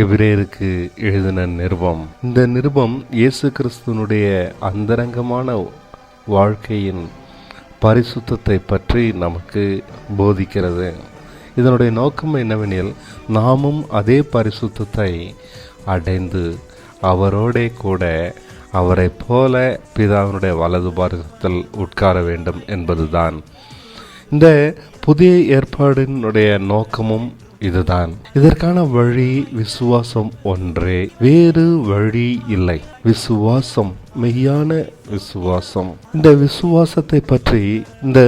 எபிரேயருக்கு எழுதின நிருபம். இந்த நிருபம் இயேசு கிறிஸ்துவனுடைய அந்தரங்கமான வாழ்க்கையின் பரிசுத்தத்தை பற்றி நமக்கு போதிக்கிறது. இதனுடைய நோக்கம் என்னவெனில் நாமும் அதே பரிசுத்தத்தை அடைந்து அவரோடே கூட அவரைப் போல பிதாவினுடைய வலது பாரத்தில் உட்கார வேண்டும் என்பதுதான். இந்த புதிய ஏற்பாடினுடைய நோக்கமும் இதுதான். இதற்கான வழி விசுவாசம் ஒன்றே. வேறு வழி இல்லை. விசுவாசம் மெய்யான விசுவாசம். இந்த விசுவாசத்தை பற்றி இந்த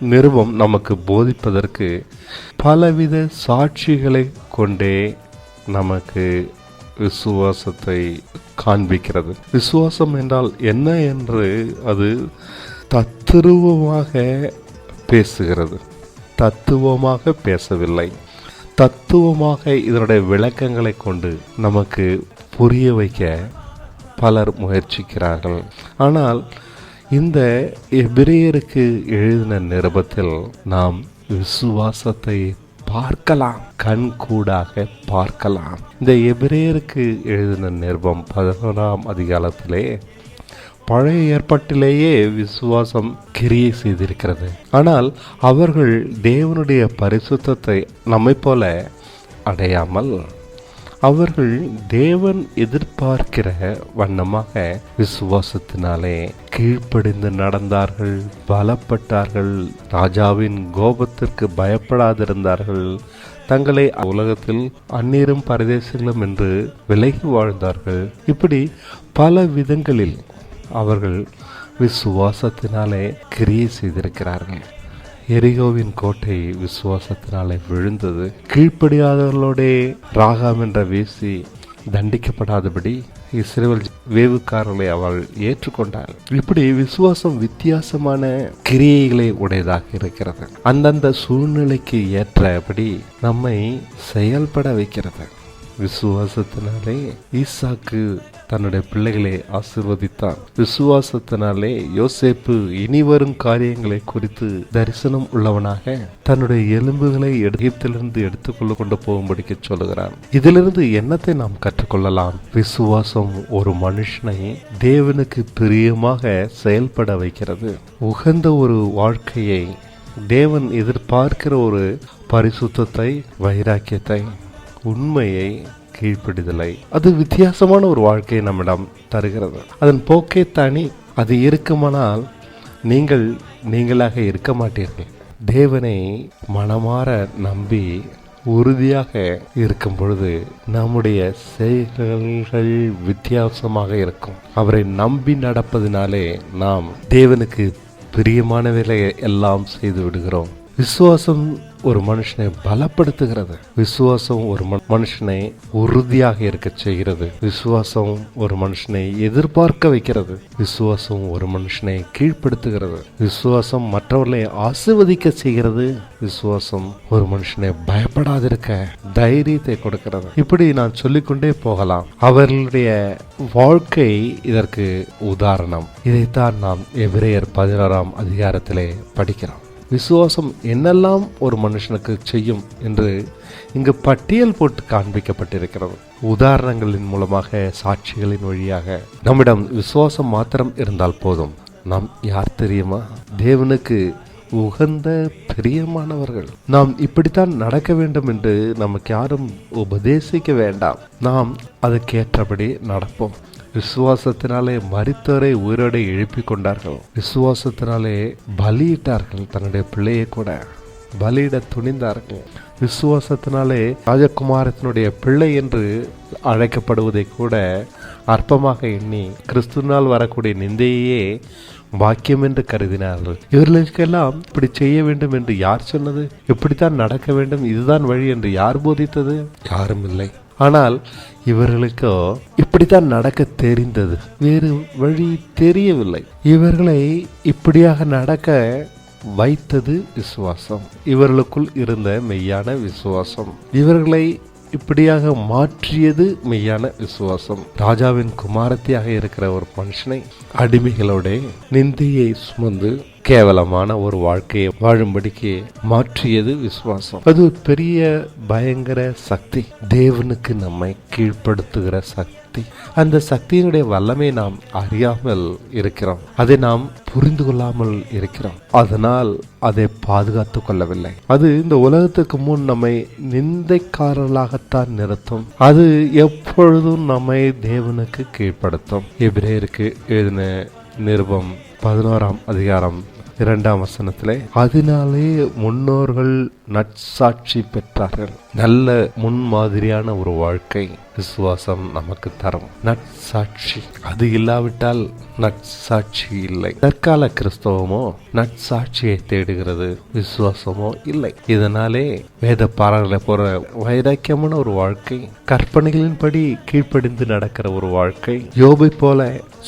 நிறுவம் நமக்கு போதிப்பதற்கு பலவித சாட்சிகளை கொண்டே நமக்கு விசுவாசத்தை காண்பிக்கிறது. விசுவாசம் என்றால் என்ன என்று அது தத்துருவமாக பேசுகிறது. தத்துவமாக பேசவில்லை. தத்துவமாக இதனுடைய விளக்கங்களை கொண்டு நமக்கு புரிய வைக்க பலர் முயற்சிக்கிறார்கள். ஆனால் இந்த எபிரேயருக்கு எழுதின நிருபத்தில் நாம் விசுவாசத்தை பார்க்கலாம் கண் கூடாக பார்க்கலாம். இந்த எபிரேயருக்கு எழுதின நிருபம் பதினோராம் அதிகாலத்திலே பழைய ஏற்பாட்டிலேயே விசுவாசம் கிரியை செய்திருக்கிறது. ஆனால் அவர்கள் தேவனுடைய பரிசுத்தத்தை நம்மை போல அடையாமல் அவர்கள் தேவன் எதிர்பார்க்கிற வண்ணமாக விசுவாசத்தினாலே கீழ்ப்படிந்து நடந்தார்கள் பலப்பட்டார்கள் ராஜாவின் கோபத்திற்கு பயப்படாதிருந்தார்கள் தங்களை உலகத்தில் அந்நீரும் பரதேசங்களும் என்று விலகி வாழ்ந்தார்கள். இப்படி பல விதங்களில் அவர்கள் விசுவாசத்தினாலே கிரியை செய்திருக்கிறார்கள். எரிகோவின் கோட்டை விசுவாசத்தினாலே விழுந்தது. கீழ்ப்படியாதவர்களோடே ராகாம் என்ற வீசி தண்டிக்கப்படாதபடி இஸ்ரேல் வேவுக்காரர்களை அவள் ஏற்றுக்கொண்டாள். இப்படி விசுவாசம் வித்தியாசமான கிரியைகளை உடையதாக இருக்கிறது. அந்தந்த சூழ்நிலைக்கு ஏற்றபடி நம்மை செயல்பட வைக்கிறது. விசுவாசத்தினாலே ஈசாக்கு தன்னுடைய பிள்ளைகளை ஆசிர்வதித்தான். விசுவாசத்தினாலே யோசேப்பு இனி வரும் காரியங்களை குறித்து தரிசனம் உள்ளவனாக தன்னுடைய எலும்புகளை எகிப்திலிருந்து எடுத்துக்கொள்ள கொண்டு போகும்படிக்கு சொல்லுகிறான். இதிலிருந்து என்னத்தை நாம் கற்றுக்கொள்ளலாம்? விசுவாசம் ஒரு மனுஷனை தேவனுக்கு பிரியமாக செயல்பட வைக்கிறது. உகந்த ஒரு வாழ்க்கையை தேவன் எதிர்பார்க்கிற ஒரு பரிசுத்தத்தை வைராக்கியத்தை உண்மையை கீழ்ப்பிடுதலை. அது வித்தியாசமான ஒரு வாழ்க்கையை நம்மிடம் தருகிறது. அதன் போக்கே தனி அது இருக்குமானால் நீங்கள் நீங்களாக இருக்க மாட்டீர்கள். தேவனை மனமாற நம்பி உறுதியாக இருக்கும் பொழுது நம்முடைய செயல்கள் வித்தியாசமாக இருக்கும். அவரை நம்பி நடப்பதினாலே நாம் தேவனுக்கு பிரியமானவைகளை எல்லாம் செய்து விடுகிறோம். விசுவாசம் ஒரு மனுஷனை பலப்படுத்துகிறது. விசுவாசம் ஒரு மனுஷனை உறுதியாக இருக்க செய்கிறது. விசுவாசம் ஒரு மனுஷனை எதிர்பார்க்க வைக்கிறது. விசுவாசம் ஒரு மனுஷனை கீழ்ப்படுத்துகிறது. விசுவாசம் மற்றவர்களை ஆசிர்வதிக்க செய்கிறது. விசுவாசம் ஒரு மனுஷனை பயப்படாதிருக்க தைரியத்தை கொடுக்கிறது. இப்படி நான் சொல்லிக்கொண்டே போகலாம். அவர்களுடைய வாழ்க்கை இதற்கு உதாரணம். இதைத்தான் நாம் எவ்ரேயர் பதினாறாம் அதிகாரத்திலே படிக்கிறோம். விசுவாசம் என்னெல்லாம் ஒரு மனுஷனுக்கு செய்யும் என்று இங்கு பட்டியல் போட்டு காண்பிக்கப்பட்டிருக்கிறது. உதாரணங்களின் மூலமாக சாட்சிகளின் வழியாக. நம்மிடம் விசுவாசம் மாத்திரம் இருந்தால் போதும். நாம் யார் தெரியுமா? தேவனுக்கு உகந்த பிரியமானவர்கள். நாம் இப்படித்தான் நடக்க வேண்டும் என்று நமக்கு யாரும் உபதேசிக்க வேண்டாம். நாம் அதுக்கேற்றபடி நடப்போம். விசுவாசத்தினாலே மறித்தவரை உயிரோடு எழுப்பி கொண்டார்கள் விசுவாசத்தினாலே பலியிட்டார்கள் தன்னுடைய பிள்ளையை கூட. பலியிட துணிந்தார்கள். விசுவாசத்தினாலே ராஜகுமாரத்தினுடைய பிள்ளை என்று அழைக்கப்படுவதை கூட அற்பமாக எண்ணி கிறிஸ்துனால் வரக்கூடிய நிந்தையே பாக்கியம் என்று கருதினார்கள். இவர்களுக்கெல்லாம் இப்படி செய்ய வேண்டும் என்று யார் சொன்னது? இப்படித்தான் நடக்க வேண்டும். இதுதான் வழி என்று யார் போதித்தது? யாரும் இல்லை. ஆனால் இவர்களுக்கோ இப்படித்தான் நடக்க தெரிந்தது. வேறு வழி தெரியவில்லை. இவர்களை இப்படியாக நடக்க வைத்தது விசுவாசம். இவர்களுக்குள் இருந்த மெய்யான விசுவாசம். இவர்களை இப்படியாக மாற்றியது மெய்யான விசுவாசம். ராஜாவின் குமாரத்தியாக இருக்கிற ஒரு மனுஷனை அடிமைகளோட நிந்தையை சுமந்து கேவலமான ஒரு வாழ்க்கையை வாழும்படிக்கு மாற்றியது விசுவாசம். அது ஒரு பெரிய பயங்கர சக்தி. தேவனுக்கு நம்மை கீழ்ப்படுத்துகிற சக்தி. சக்தி. அந்த சக்தியினுடைய வல்லமை நாம் அறியாமல் இருக்கிறோம். அதை நாம் புரிந்து கொள்ளாமல் இருக்கிறோம். அதனால் அதை பாதுகாத்து கொள்ளவில்லை. அது இந்த உலகத்துக்கு முன் நம்மை நிந்தைக்காரர்களாகத்தான் நிறுத்தும். அது எப்பொழுதும் நம்மை தேவனுக்கு கீழ்ப்படுத்தும். எபிரேயருக்கு எழுதின நிருபம் பதினோராம் அதிகாரம் இரண்டாம் வசனத்திலே அதனாலே முன்னோர்கள் நற்சாட்சி பெற்றார்கள். நல்ல முன்மாதிரியான ஒரு வாழ்க்கை விசுவாசம் நமக்கு தரும். நற்சாட்சி அது இல்லாவிட்டால் நற்சாட்சி இல்லை தற்கால கிறிஸ்தவமோ நட்சாட்சியை தேடுகிறது விசுவாசமோ இல்லை. இதனாலே வேத பாடல்களை போற வைராக்கியமான ஒரு வாழ்க்கை கற்பனைகளின்படி கீழ்ப்படிந்து நடக்கிற ஒரு வாழ்க்கை யோபை போல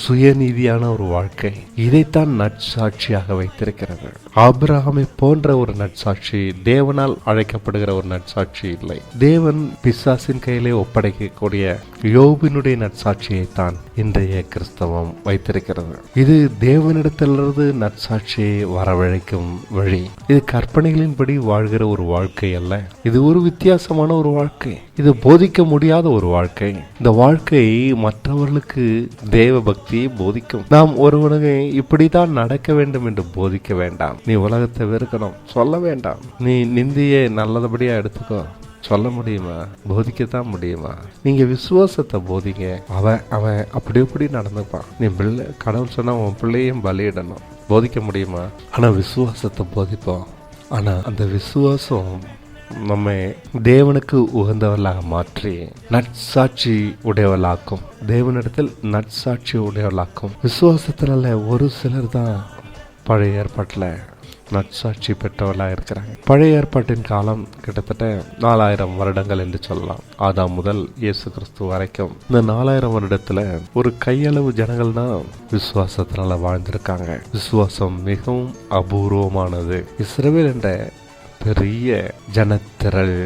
சுயநீதியான ஒரு வாழ்க்கை இதைத்தான் நற்சாட்சியாக வைத்திருக்கிறார்கள் ஆபிரகாமை போன்ற ஒரு நற்சாட்சி தேவனால் அழைக்கப்படுகிற ஒரு நற்சாட்சி இல்லை. தேவன் பிசாசின் கையிலே ஒப்படைக்கக்கூடிய யோபினுடைய நட்சாட்சியை தான் இன்றைய கிறிஸ்தவம் வைத்திருக்கிறது. இது தேவனிடத்திலிருந்து நற்சாட்சியை வரவழைக்கும் வழி. இது கற்பனைகளின்படி வாழ்கிற ஒரு வாழ்க்கை அல்ல. இது ஒரு வித்தியாசமான ஒரு வாழ்க்கை. இது போதிக்க முடியாத ஒரு வாழ்க்கை. இந்த வாழ்க்கை மற்றவர்களுக்கு தேவ பக்தியை போதிக்கும். நாம் ஒருவனுக்கு இப்படித்தான் நடக்க வேண்டும் என்று போதிக்க வேண்டாம். நீ உலகத்தை வெறுக்கணும். சொல்ல வேண்டாம். நீ நிந்தியை நல்லபடியா எடுத்துக்கோ. சொல்ல முடியுமா? போதிக்கத்தான் முடியுமா? நீங்க விசுவாசத்தை போதிங்க. அவன் அவன் அப்படி இப்படி நடந்துப்பான். நீ பிள்ளை கடவுள் சொன்னா உன் பிள்ளையும் பலியிடணும். போதிக்க முடியுமா? ஆனா விசுவாசத்தை போதிப்போம். ஆனா அந்த விசுவாசம் நம்மை தேவனுக்கு உகந்தவர்களாக மாற்றி நற்சாட்சி உடையவளாக்கும் தேவனிடத்தில் நற்சாட்சி உடையவளாக்கும் விசுவாசத்தினால ஒரு சிலர் தான் பழைய ஏற்பாட்டில் நற்சாட்சி பெற்றவர்களாக இருக்கிறாங்க. பழைய ஏற்பாட்டின் காலம் கிட்டத்தட்ட நாலாயிரம் வருடங்கள் என்று சொல்லலாம். ஆதாம் முதல் இயேசு கிறிஸ்து வரைக்கும் இந்த நாலாயிரம் வருடத்துல ஒரு கையளவு ஜனங்கள் தான் விசுவாசத்தினால வாழ்ந்திருக்காங்க. விசுவாசம் மிகவும் அபூர்வமானது. இஸ்ரவேல் என்ற பெரிய ஜனத்திரள்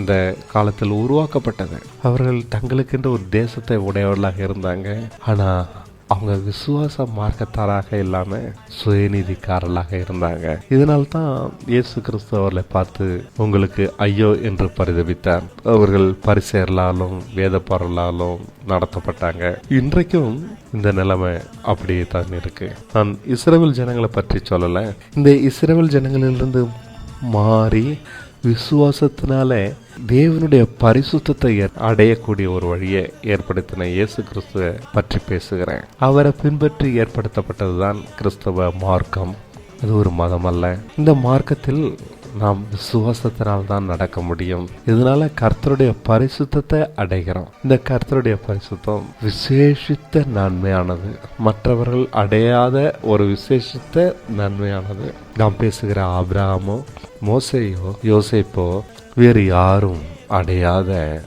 இந்த காலத்தில் உருவாக்கப்பட்டது. அவர்கள் தங்களுக்கென்று ஒரு தேசத்தை உடையவர்களாக இருந்தாங்க. ஆனால் அவங்க விசுவாச மார்க்கத்தாராக இல்லாமல் சுயநீதிக்காரர்களாக இருந்தாங்க. இதனால் தான் இயேசு கிறிஸ்து அவர்களை பார்த்து உங்களுக்கு ஐயோ என்று பரிதபித்தார். அவர்கள் பரிசெயர்களாலும் வேதப்பாரலாலும் நடத்தப்பட்டாங்க. இன்றைக்கும் இந்த நிலைமை அப்படியே தான் இருக்கு. நான் இஸ்ரேல் ஜனங்களை பற்றி சொல்லலை. இந்த இஸ்ரேல் ஜனங்களிலிருந்து மாறி விசுவாசத்தினால தேவனுடைய பரிசுத்தத்தை அடையக்கூடிய ஒரு வழியை ஏற்படுத்தின இயேசு கிறிஸ்துவை பற்றி பேசுகிறேன். அவரை பின்பற்றி ஏற்படுத்தப்பட்டதுதான் கிறிஸ்தவ மார்க்கம். அது ஒரு மதம் அல்ல இந்த மார்க்கத்தில் நாம் விசுவாசத்தினால் தான் நடக்க முடியும். இதனால கர்த்தருடைய பரிசுத்தத்தை அடைகிறோம். இந்த கர்த்தருடைய பரிசுத்தம் விசேஷித்த நன்மையானது. மற்றவர்கள் அடையாத ஒரு விசேஷித்த நன்மையானது. நாம் பேசுகிற ஆபிராமோ மோசையோ யோசைப்போ வேறு யாரும் அடையாத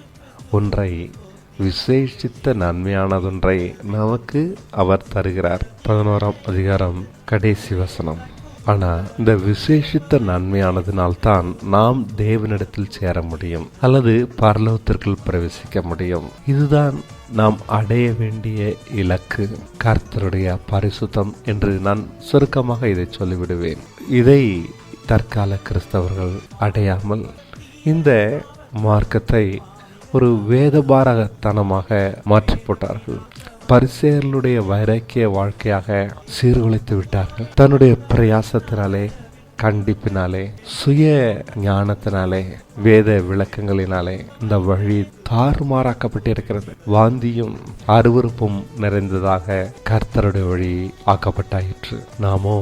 ஒன்றை விசேஷித்த நன்மையானதொன்றை நமக்கு அவர் தருகிறார். பதினோராம் அதிகாரம் கடைசி வசனம். ஆனால் இந்த விசேஷித்த நன்மையானதினால்தான் நாம் தேவனிடத்தில் சேர முடியும் அல்லது பரலோகத்திற்குள் பிரவேசிக்க முடியும். இதுதான் நாம் அடைய வேண்டிய இலக்கு. கர்த்தருடைய பரிசுத்தம் என்று நான் சுருக்கமாக இதை சொல்லிவிடுவேன். இதை தற்கால கிறிஸ்தவர்கள் அடையாமல் இந்த மார்க்கத்தை ஒரு வேதபாரகத்தனமாக மாற்றி போட்டார்கள். பரிசேர்களுடைய வைராக்கிய வாழ்க்கையாக சீர்குலைத்து விட்டார்கள். தன்னுடைய பிரயாசத்தினாலே கண்டிப்பினாலே சுய ஞானத்தினாலே வேத விளக்கங்களினாலே இந்த வழி தாறுமாறாக்கப்பட்டிருக்கிறது. வாந்தியும் அருவருப்பும் நிறைந்ததாக கர்த்தருடைய வழி ஆக்கப்பட்டாயிற்று. நாமோ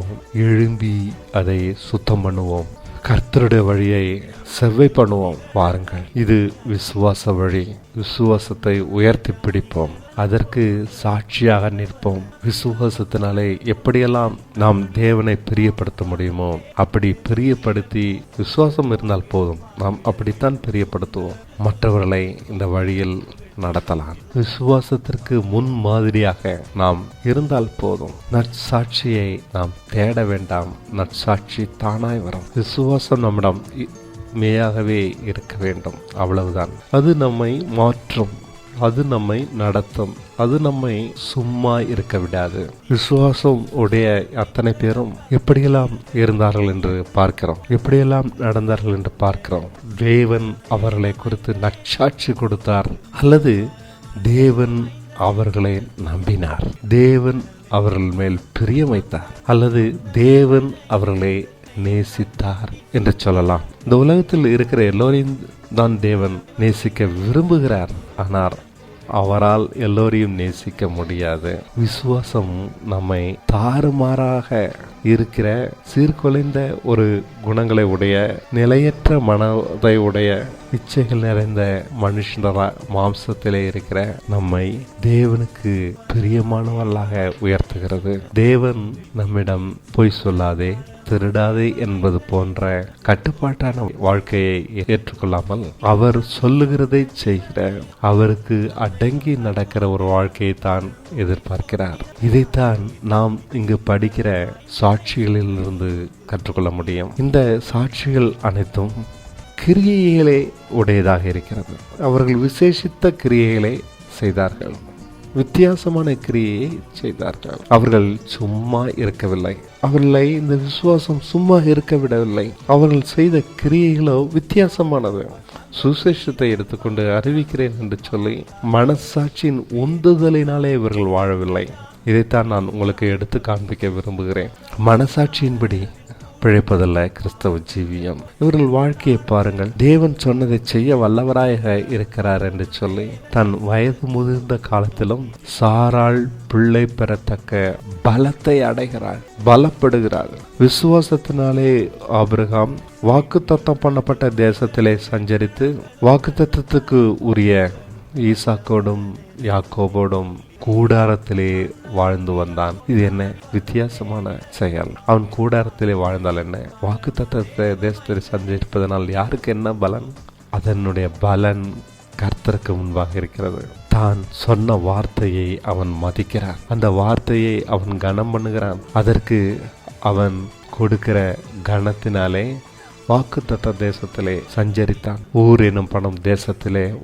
எழும்பி அதை சுத்தம் பண்ணுவோம். கர்த்தருடைய வழியை செவ்வை பண்ணுவோம். வாருங்கள் இது விசுவாச வழி. விசுவாசத்தை உயர்த்தி பிடிப்போம். அதற்கு சாட்சியாக நிற்போம். விசுவாசத்தினாலே எப்படியெல்லாம் நாம் தேவனை பிரியப்படுத்த முடியுமோ அப்படி பிரியப்படுத்தி விசுவாசம் இருந்தால் போதும். நாம் அப்படித்தான் பிரியப்படுத்துவோம். மற்றவர்களை இந்த வழியில் நடத்தலாம். விசுவாசத்திற்கு முன் மாதிரியாக நாம் இருந்தால் போதும். நற்சாட்சியை நாம் தேட வேண்டாம். நற்சாட்சி தானாய் வரும். விசுவாசம் நம்மிடம் இ- இருக்க வேண்டும். அவ்வளவுதான். அது நம்மை மாற்றும். அது நம்மை நடத்தும். அது நம்மை சும்மா இருக்க விடாது. விசுவாசம் உடைய அத்தனை பேரும் எப்படியெல்லாம் இருந்தார்கள் என்று பார்க்கிறோம். எப்படியெல்லாம் நடந்தார்கள் என்று பார்க்கிறோம். தேவன் அவர்களை குறித்து நச்சாட்சி கொடுத்தார். அல்லது தேவன் அவர்களை நம்பினார். தேவன் அவர்கள் மேல் பிரியம் வைத்தார். அல்லது தேவன் அவர்களை நேசித்தார் என்று சொல்லலாம். இந்த உலகத்தில் இருக்கிற எல்லோரையும் தான் தேவன் நேசிக்க விரும்புகிறார். ஆனால் அவரால் எல்லோரையும் நேசிக்க முடியாது. விசுவாசம் நம்மை தாறுமாறாக இருக்கிற சீர்குலைந்த ஒரு குணங்களை உடைய நிலையற்ற மனதை உடைய இச்சைகள் நிறைந்த மனுஷனரா மாம்சத்திலே இருக்கிற நம்மை தேவனுக்கு பிரியமானவர்களாக உயர்த்துகிறது. தேவன் நம்மிடம் பொய் சொல்லாதே. திருடாதே என்பது போன்ற கட்டுப்பாட்டான வாழ்க்கையை ஏற்றுக்கொள்ளாமல் அவர் சொல்லுகிறதை செய்கிற அவருக்கு அடங்கி நடக்கிற ஒரு வாழ்க்கையை தான் எதிர்பார்க்கிறார். இதைத்தான் நாம் இங்கு படிக்கிற சாட்சிகளில் இருந்து கற்றுக்கொள்ள முடியும். இந்த சாட்சிகள் அனைத்தும் கிரியைகளே உடையதாக இருக்கிறது. அவர்கள் விசேஷித்த கிரியைகளை செய்தார்கள். வித்தியாசமான கிரியையை செய்தார்கள். அவர்கள் சும்மா இருக்கவில்லை. அவர்களை இந்த விசுவாசம் சும்மா இருக்க விடவில்லை. அவர்கள் செய்த கிரியைகளோ வித்தியாசமானது. சுசேஷத்தை எடுத்துக்கொண்டு அறிவிக்கிறேன் என்று சொல்லி மனசாட்சியின் உந்துதலினாலே இவர்கள் வாழவில்லை. இதைத்தான் நான் உங்களுக்கு எடுத்து காண்பிக்க விரும்புகிறேன். மனசாட்சியின்படி பிழைப்பதல்ல கிறிஸ்தவ ஜீவியம். இவர்கள் வாழ்க்கையை பாருங்கள். தேவன் சொன்னதை செய்ய வல்லவராக இருக்கிறார் என்று சொல்லி தன் வயது முதிர்ந்த காலத்திலும் சாராள் பிள்ளை பெறத்தக்க பலத்தை அடைகிறார் பலப்படுகிறார்கள் விசுவாசத்தினாலே ஆபிரகாம் வாக்கு தத்தம் பண்ணப்பட்ட தேசத்திலே சஞ்சரித்து வாக்கு தத்தத்துக்கு உரிய ஈசாக்கோடும் யாக்கோபோடும் கூடாரத்திலே வாழ்ந்து வந்தான். இது என்ன? வித்தியாசமான செயல். அவன் கூடாரத்திலே வாழ்ந்தால் என்ன? வாக்கு தத்தத்தை தேசத்தில் சஞ்சரிப்பதனால் யாருக்கு என்ன பலன்? அதனுடைய பலன் கர்த்தருக்கு முன்பாக இருக்கிறது. தான் சொன்ன வார்த்தையை அவன் மதிக்கிறான். அந்த வார்த்தையை அவன் கனம் பண்ணுகிறான். அதற்கு அவன் கொடுக்கிற கனத்தினாலே வாக்கு தத்த தேசத்திலே சஞ்சரித்தான். ஊர் எனும் பணம் தேசத்திலே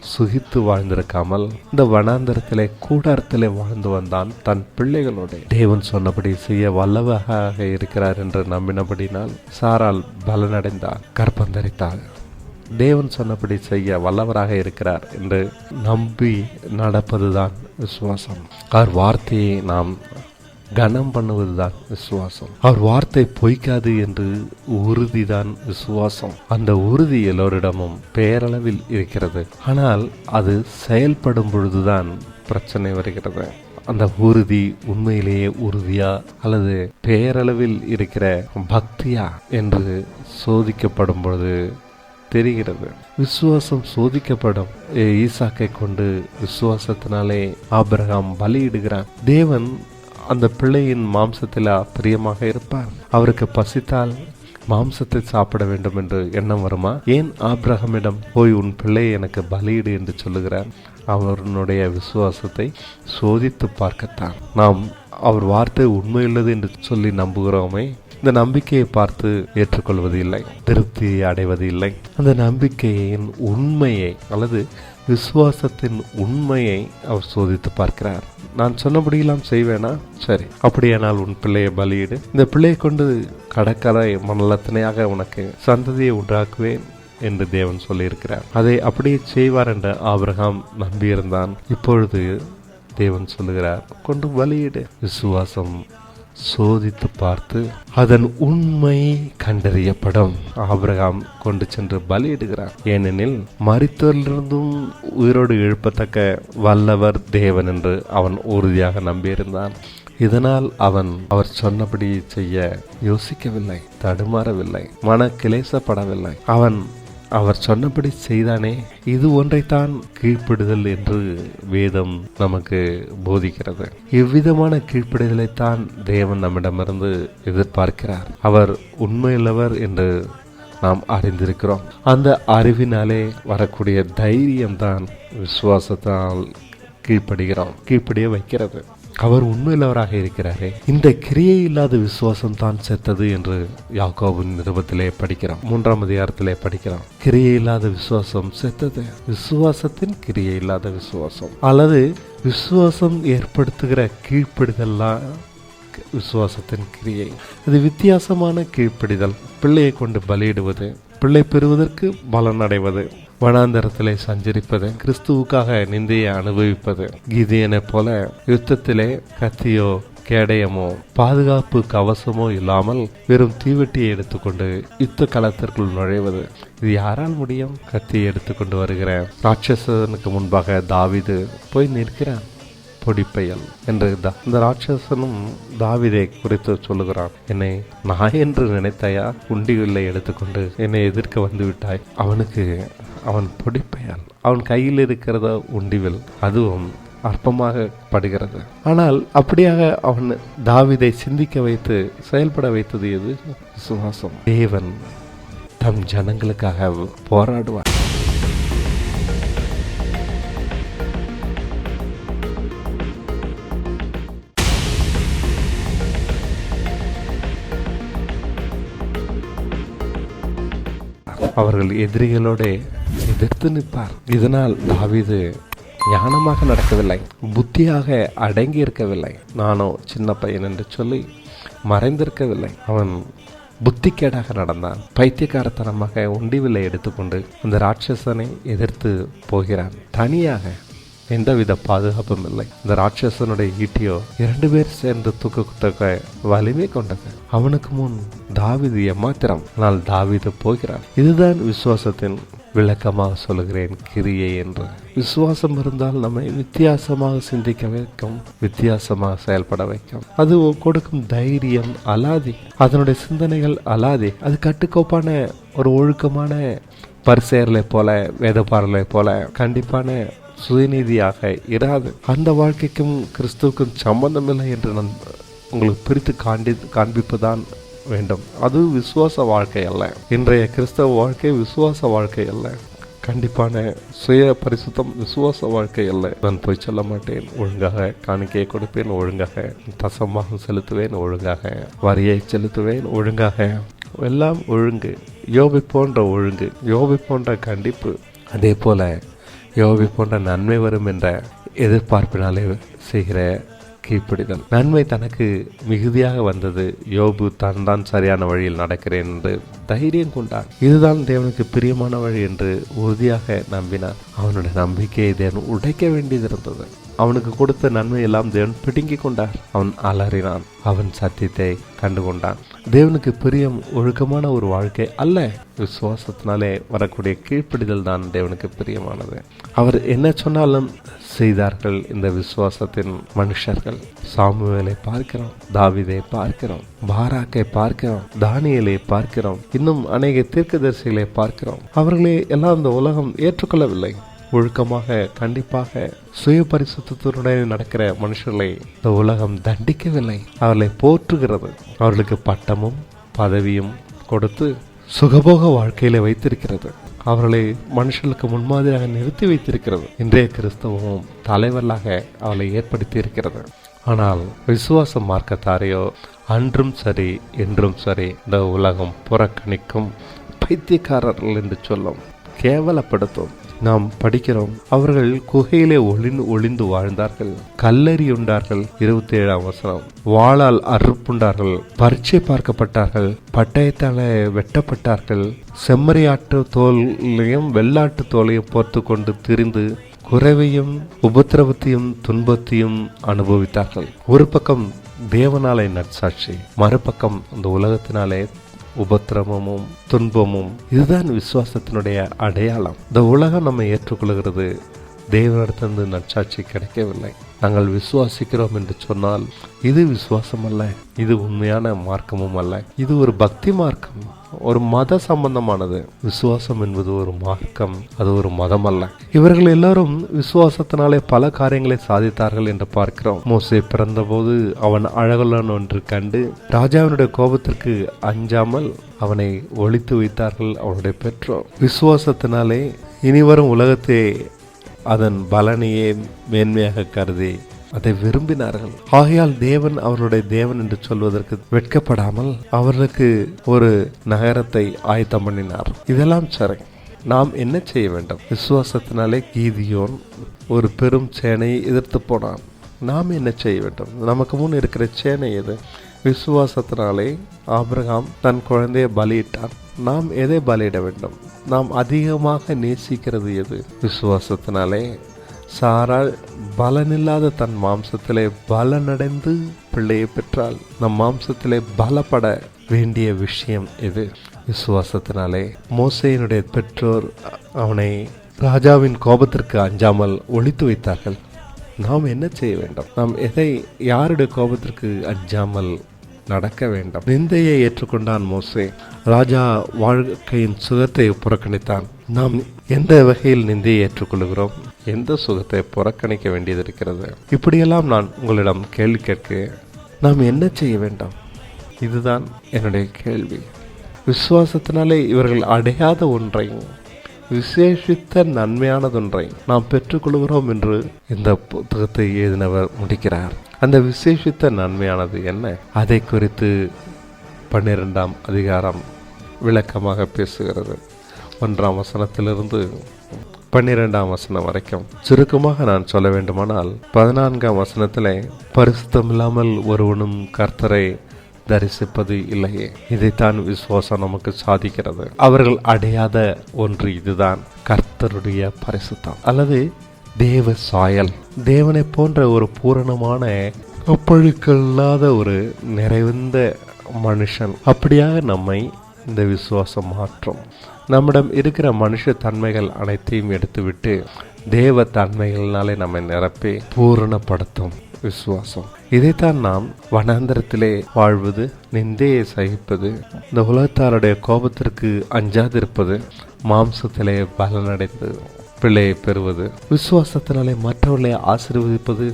சுகித்து வாழ்ந்திருக்காமல் இந்த வனாந்தரத்திலே கூடாரத்திலே வாழ்ந்து வந்தான் தன் பிள்ளைகளோட. தேவன் சொன்னபடி செய்ய வல்லவராக இருக்கிறார் என்று நம்பினபடினால் சாரால் பலனடைந்தார் கற்பந்தரித்தார் தேவன் சொன்னபடி செய்ய வல்லவராக இருக்கிறார் என்று நம்பி நடப்பதுதான் விசுவாசம். அவர் வார்த்தையை நாம் கனம் பண்ணுவதுதான் விசுவாசம். அவர் வார்த்தை பொய்க்காது என்று உறுதிதான் விசுவாசம். அந்த உறுதி எல்லோரிடமும் பேரளவில் இருக்கிறது. ஆனால் அது செயல்படும் பொழுதுதான் பிரச்சனை வருகிறது. அந்த உறுதி உண்மையிலேயே உறுதியா அல்லது பேரளவில் இருக்கிற பக்தியா என்று சோதிக்கப்படும் பொழுது தெரிகிறது. விசுவாசம் சோதிக்கப்படும். ஈசாக்கை கொண்டு விசுவாசத்தினாலே ஆபிரகாம் பலியிடுகிறான். தேவன் அந்த பிள்ளையின் மாம்சத்தில் பிரியமாக இருப்பார். அவருக்கு பசித்தால் மாம்சத்தை சாப்பிட வேண்டும் என்று எண்ணம் வருமா? ஏன் ஆப்ரஹமிடம் போய் உன் பிள்ளையை எனக்கு பலியிடு என்று சொல்லுகிறார்? அவனுடைய விசுவாசத்தை சோதித்து பார்க்கத்தான். நாம் அவர் வார்த்தை உண்மையுள்ளது என்று சொல்லி நம்புகிறோமே. இந்த நம்பிக்கையை பார்த்து ஏற்றுக்கொள்வது இல்லை திருப்தியை அடைவது இல்லை அந்த நம்பிக்கையின் உண்மையை அல்லது விசுவாசத்தின் உண்மையை அவர் சோதித்து பார்க்கிறார். நான் சொன்னபடியெல்லாம் செய்வேனா? சரி. அப்படியானால் உன் பிள்ளையை பலியிடு. இந்த பிள்ளையை கொண்டு கடற்கரை மனலத்தனையாக உனக்கு சந்ததியை உண்டாக்குவேன் என்று தேவன் சொல்லியிருக்கிறார். அதை அப்படியே செய்வார் என்று ஆபிரகாம் நம்பியிருந்தான். இப்பொழுது தேவன் சொல்லுகிறார் கொண்டு பலியிடு. விசுவாசம் சோதித்து பார்த்து அதன் உண்மை கண்டறியப்படும். ஆபிரகாம் கொண்டு சென்று பலியிடுகிறார் ஏனெனில் மரித்தோரிலிருந்தும் உயிரோடு எழுப்பத்தக்க வல்லவர் தேவன் என்று அவன் உறுதியாக நம்பியிருந்தான். இதனால் அவன் அவர் சொன்னபடி செய்ய யோசிக்கவில்லை தடுமாறவில்லை மன கிளேசப்படவில்லை அவன் அவர் சொன்னபடி செய்தானே? இது ஒன்றைத்தான் கீழ்ப்படுதல் என்று வேதம் நமக்கு போதிக்கிறது. இவ்விதமான கீழ்ப்படிதலைத்தான் தேவன் நம்மிடமிருந்து எதிர்பார்க்கிறார். அவர் உண்மையுள்ளவர் என்று நாம் அறிந்திருக்கிறோம். அந்த அறிவினாலே வரக்கூடிய தைரியம்தான் விசுவாசத்தால் கீழ்ப்படுகிறோம் கீழ்ப்படிய வைக்கிறது. அவர் உண்மையுள்ளவராக இருக்கிறாரே. இந்த கிரியை இல்லாத விசுவாசம் தான் செத்தது என்று யாக்கோபின் நிருபத்திலே படிக்கிறோம் மூன்றாம் அதிகாரத்திலே படிக்கிறோம் கிரியை இல்லாத விசுவாசம் செத்தது. விசுவாசத்தின் கிரியை இல்லாத விசுவாசம். அல்லது விசுவாசம் ஏற்படுத்துகிற கீழ்ப்படுதல்லாம் விசுவாசத்தின் கிரியை. இது வித்தியாசமான கீழ்ப்படிதல். பிள்ளையை கொண்டு பலியிடுவது. பிள்ளை பெறுவதற்கு பலன் அடைவது வனாந்தரத்திலே சஞ்சரிப்பது கிறிஸ்துவுக்காக நிந்தையை அனுபவிப்பது. கீதையனை போல யுத்தத்திலே கத்தியோ கேடயமோ பாதுகாப்பு கவசமோ இல்லாமல் வெறும் தீவெட்டியை எடுத்துக்கொண்டு யுத்த களத்திற்குள் நுழைவது. இது யாரால் முடியும்? கத்தியை எடுத்துக்கொண்டு வருகிற ராட்சசனுக்கு முன்பாக தாவிது போய் நிற்கிறான். பொடிப்பெயல் என்று அந்த இந்த ராட்சசனும் தாவிதை குறித்து சொல்லுகிறான். என்னை நான் என்று நினைத்தாயா? உண்டிகளை எடுத்துக்கொண்டு என்னை எதிர்க்க வந்து விட்டாய். அவனுக்கு அவன் பொடிப்பையால் அவன் கையில் இருக்கிறத உண்டிவில் அதுவும் அற்பமாக படுகிறது. ஆனால் அப்படியாக அவன் தாவிதை சிந்திக்க வைத்து செயல்பட வைத்தது எது? விசுவாசம் தேவன் தம் ஜனங்களுக்காக போராடுவான் அவர்கள் எதிரிகளோட எதிர்த்து நிற்பார். இதனால் தாவிது ஞானமாக நடக்கவில்லை. புத்தியாக அடங்கி இருக்கவில்லை. நானோ சின்ன பையன் என்று சொல்லி மறைந்திருக்கவில்லை. அவன் புத்திக்கேடாக நடந்தான். பைத்தியக்காரத்தனமாக உண்டிவில்லை எடுத்துக்கொண்டு அந்த ராட்சசனை எதிர்த்து போகிறான். தனியாக எந்தவித பாதுகாப்பும் இல்லை. இந்த ராட்சசனுடைய ஈட்டியோ இரண்டு பேர் சேர்ந்து தூக்க வலிமை கொண்டது. அவனுக்கு முன் தாவிது எம்மாத்திரம் ஆனால் தாவிது போகிறான் இதுதான் விசுவாசத்தின் விளக்கமாக சொல்லுகிறேன் கிரியை என்று. விசுவாசம் இருந்தால் நம்மை வித்தியாசமாக சிந்திக்க வைக்கும் வித்தியாசமாக செயல்பட வைக்கும். அது கொடுக்கும் தைரியம் அலாதி. அதனுடைய சிந்தனைகள் அலாதி. அது கட்டுக்கோப்பான ஒரு ஒழுக்கமான பரிசெயர்களை போல வேதப்பாரலை போல கண்டிப்பான சுயநீதியாக இராது. அந்த வாழ்க்கைக்கும் கிறிஸ்துவுக்கும் சம்பந்தமில்லை என்று நான் உங்களுக்கு பிரித்து காண்டித் காண்பிப்பு தான் வேண்டும். அது விசுவாச வாழ்க்கை அல்ல. இன்றைய கிறிஸ்தவ வாழ்க்கை விசுவாச வாழ்க்கை அல்ல. கண்டிப்பான சுய பரிசுத்தம் விசுவாச வாழ்க்கை அல்ல. நான் போய் சொல்ல மாட்டேன். ஒழுங்காக காணிக்கையை கொடுப்பேன். ஒழுங்காக தசமாக செலுத்துவேன். ஒழுங்காக வரியை செலுத்துவேன். ஒழுங்காக எல்லாம் ஒழுங்கு. யோபி போன்ற ஒழுங்கு. யோபி போன்ற கண்டிப்பு. அதே போல யோபி போன்ற நன்மை வரும் என்ற எதிர்பார்ப்பினாலே செய்கிற கீழ்ப்பிடிதல். நன்மை தனக்கு மிகுதியாக வந்தது. யோபு தான் தான் சரியான வழியில் நடக்கிறேன் என்று தைரியம் கொண்டான். இதுதான் தேவனுக்கு பிரியமான வழி என்று உறுதியாக நம்பினான். அவனுடைய நம்பிக்கையை தேவன் உடைக்க வேண்டியது இருந்தது அவனுக்கு கொடுத்த நன்மை எல்லாம் தேவன் பிடுங்கி கொண்டார். அவன் அலறினான். அவன் சத்தியத்தை கண்டு கொண்டான் தேவனுக்கு பிரியம் ஒழுக்கமான ஒரு வாழ்க்கை அல்ல. விசுவாசத்தினாலே வரக்கூடிய கீழ்ப்பிடிதல் தான் தேவனுக்கு பிரியமானது. அவர் என்ன சொன்னாலும் செய்தார்கள் இந்த விசுவாசத்தின் மனுஷர்கள். சாமுவேலை பார்க்கிறோம் தாவிதை பார்க்கிறோம் பாராக்கை பார்க்கிறோம் தானியலை பார்க்கிறோம் இன்னும் அநேக தீர்க்கதரிசிகளை பார்க்கிறோம். அவர்களே எல்லாம் இந்த உலகம் ஏற்றுக்கொள்ளவில்லை. ஒழுக்கமாக கண்டிப்பாக சுய பரிசுத்தத்துடன் நடக்கிற மனுஷர்களை இந்த உலகம் தண்டிக்கவில்லை. அவர்களை போற்றுகிறது. அவர்களுக்கு பட்டமும் பதவியும் கொடுத்து சுகபோக வாழ்க்கையில வைத்திருக்கிறது. அவர்களை மனுஷர்களுக்கு முன்மாதிரியாக நிறுத்தி வைத்திருக்கிறது. இன்றைய கிறிஸ்தவமும் தலைவர்களாக அவளை ஏற்படுத்தி இருக்கிறது ஆனால் விசுவாச மார்க்கத்தாரையோ அன்றும் சரி என்றும் சரி இந்த உலகம் புறக்கணிக்கும் பைத்தியக்காரர்கள் என்று சொல்லும் கேவலப்படுத்தும் நாம் படிக்கிறோம். அவர்கள் குகையிலே ஒளிந்து ஒளிந்து வாழ்ந்தார்கள். கல்லறியுண்டார்கள் இருபத்தி ஏழாம் வசனம். வாளால் அறுப்புண்டார்கள் பரீட்சை பார்க்கப்பட்டார்கள் பட்டயத்தால வெட்டப்பட்டார்கள். செம்மறியாட்டு தோலையும் வெள்ளாட்டு தோலையும் போர்த்து கொண்டு திரிந்து குறைவையும் உபத்திரவத்தையும் துன்பத்தையும் அனுபவித்தார்கள். ஒரு பக்கம் தேவனாலே நற்சாட்சி மறுபக்கம் இந்த உலகத்தினாலே உபத்திரமும் துன்பமும் இதுதான் விசுவாசத்தினுடைய அடையாளம். இந்த உலகம் நம்ம ஏற்றுக்கொள்கிறது. தேவனிடத்திலிருந்து நற்சாட்சி கிடைக்கவில்லை. நாங்கள் விசுவாசிக்கிறோம் என்று சொன்னால் இது விசுவாசம் அல்ல இது உண்மையான மார்க்கமும் அல்ல. இது ஒரு பக்தி மார்க்கம் ஒரு மத சம்பந்தமானது. விசுவாசம் என்பது ஒரு மார்க்கம் அது ஒரு மதம் அல்ல இவர்கள் எல்லாரும் விசுவாசத்தினாலே பல காரியங்களை சாதித்தார்கள் என்று பார்க்கிறோம். மோசே பிறந்தபோது அவன் அழகுள்ளன் ஒன்று கண்டு ராஜாவினுடைய கோபத்திற்கு அஞ்சாமல் அவனை ஒழித்து வைத்தார்கள் அவனுடைய பெற்றோர். விசுவாசத்தினாலே இனிவரும் உலகத்தை அதன் பலனையே மேன்மையாக கருதி அதை விரும்பினார்கள். ஆகையால் தேவன் அவர்களுடைய தேவன் என்று சொல்வதற்கு வெட்கப்படாமல் அவர்களுக்கு ஒரு நகரத்தை ஆயத்தம் பண்ணினார். இதெல்லாம் சரி. நாம் என்ன செய்ய வேண்டும்? விசுவாசத்தினாலே கீதியோன் ஒரு பெரும் சேனையை எதிர்த்து போனான். நாம் என்ன செய்ய வேண்டும்? நமக்கு முன் இருக்கிற சேனை எது? விசுவாசத்தினாலே ஆபிரகாம் தன் குழந்தையை பலியிட்டான். நாம் எதை பலியிட வேண்டும்? நாம் அதிகமாக நேசிக்கிறது எது? விசுவாசத்தினாலே. சாரால் பலனில்லாத தன் மாம்சத்திலே பலனடைந்து பிள்ளையை பெற்றால் நம் மாம்சத்திலே பலப்பட வேண்டிய விஷயம் எது? விசுவாசத்தினாலே. மோசையினுடைய பெற்றோர் அவனை ராஜாவின் கோபத்திற்கு அஞ்சாமல் ஒழித்து வைத்தார்கள். நாம் என்ன செய்ய வேண்டும்? நாம் எதை யாருடைய கோபத்திற்கு அஞ்சாமல் நடக்க வேண்டும். நிந்தையை ஏற்றுக்கொண்டான் மோசே. ராஜா வாழ்க்கையின் சுகத்தை புறக்கணித்தான். நாம் எந்த வகையில் நிந்தையை ஏற்றுக்கொள்கிறோம்? எந்த சுகத்தை புறக்கணிக்க வேண்டியது இருக்கிறது இப்படியெல்லாம் நான் உங்களிடம் கேள்வி கேட்க நாம் என்ன செய்ய வேண்டும்? இதுதான் என்னுடைய கேள்வி. விசுவாசத்தினாலே இவர்கள் அடையாத ஒன்றையும் விசேஷித்த நன்மையானதொன்றை நாம் பெற்றுக்கொள்கிறோம் என்று இந்த புத்தகத்தை எழுதினவர் முடிக்கிறார். அந்த விசேஷித்த நன்மையானது என்ன? அதை குறித்து பன்னிரெண்டாம் அதிகாரம் விளக்கமாக பேசுகிறது. ஒன்றாம் வசனத்திலிருந்து பன்னிரெண்டாம் வசனம் வரைக்கும். சுருக்கமாக நான் சொல்ல வேண்டுமானால் பதினான்காம் வசனத்திலே பரிசுத்தம் இல்லாமல் ஒருவனும் கர்த்தரை தரிசிப்பது இல்லையே. இதைத்தான் விசுவாசம் நமக்கு சாதிக்கிறது. அவர்கள் அடையாத ஒன்று இதுதான். கர்த்தருடைய பரிசுத்தம். அல்லது தேவ சாயல். தேவனை போன்ற ஒரு பூரணமான ஒப்பழுக்கல்லாத ஒரு நிறைந்த மனுஷன். அப்படியாக நம்மை இந்த விசுவாசம் மாற்றும். நம்மிடம் இருக்கிற மனுஷ தன்மைகள் அனைத்தையும் எடுத்துவிட்டு தேவ தன்மைகளினாலே நம்மை நிரப்பி பூரணப்படுத்தும் விசுவாசம். இதைத்தான் நாம் வனாந்தரத்திலே வாழ்வது நிந்தையை சகிப்பது இந்த உலகத்தாருடைய கோபத்திற்கு அஞ்சாதிருப்பது மாம்சத்திலே பலனடைந்து பிள்ளையை பெறுவது விசுவாசத்தினாலே மற்றவர்களை ஆசீர்வதிப்பது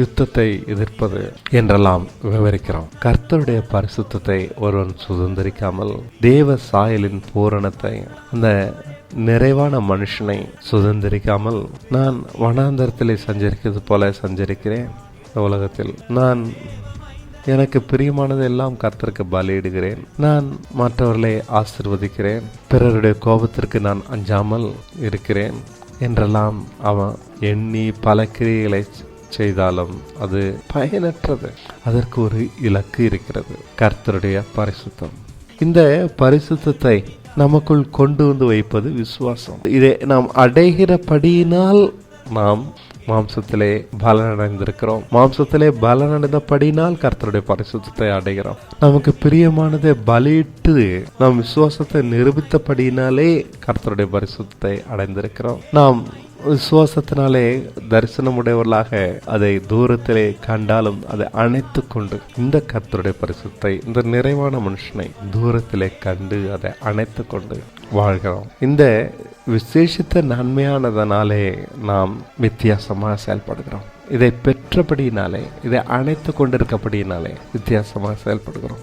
யுத்தத்தை எதிர்ப்பது என்றெல்லாம் விவரிக்கிறோம். கர்த்தருடைய பரிசுத்தத்தை ஒருவன் சுதந்திரிக்காமல் தேவ சாயலின் பூரணத்தை அந்த நிறைவான மனுஷனை சுதந்திரிக்காமல் நான் வனாந்தரத்திலே சஞ்சரிக்கிறது போல சஞ்சரிக்கிறேன். உலகத்தில். நான் எனக்கு பிரியமானது எல்லாம் கர்த்தருக்கு பலியிடுகிறேன். நான் மற்றவர்களை ஆசிர்வதிக்கிறேன். பிறருடைய கோபத்திற்கு நான் அஞ்சாமல் இருக்கிறேன் என்றெல்லாம் அவன் எண்ணி பல கிரியைகளை செய்தாலும் அது பயனற்றது. அதற்கு ஒரு இலக்கு இருக்கிறது. கர்த்தருடைய பரிசுத்தம். இந்த பரிசுத்தத்தை நமக்குள் கொண்டு வந்து வைப்பது விசுவாசம். இதை நாம் அடைகிறபடியினால் நாம் மாம்சத்திலே பலனடைந்திருக்கிறோம். மாம்சத்திலே பலனடைந்தபடினால் கர்த்தருடைய பரிசுத்தத்தை அடைகிறோம். நமக்கு பிரியமானதை பலியிட்டு நாம் விசுவாசத்தை நிரூபித்தபடியினாலே கர்த்தருடைய பரிசுத்தத்தை அடைந்திருக்கிறோம். நாம் விசுவாசத்தினாலே தரிசனமுடையவர்களாக அதை தூரத்திலே கண்டாலும் அதை அணைத்து கொண்டு இந்த கத்தருடைய பரிசுத்தை இந்த நிறைவான மனுஷனை தூரத்திலே கண்டு அதை அணைத்து கொண்டு வாழ்கிறோம். இந்த விசேஷித்த நன்மையானதனாலே நாம் வித்தியாசமாக செயல்படுகிறோம். இதை பெற்றபடியினாலே இதை அணைத்து கொண்டிருக்கபடியினாலே வித்தியாசமாக செயல்படுகிறோம்.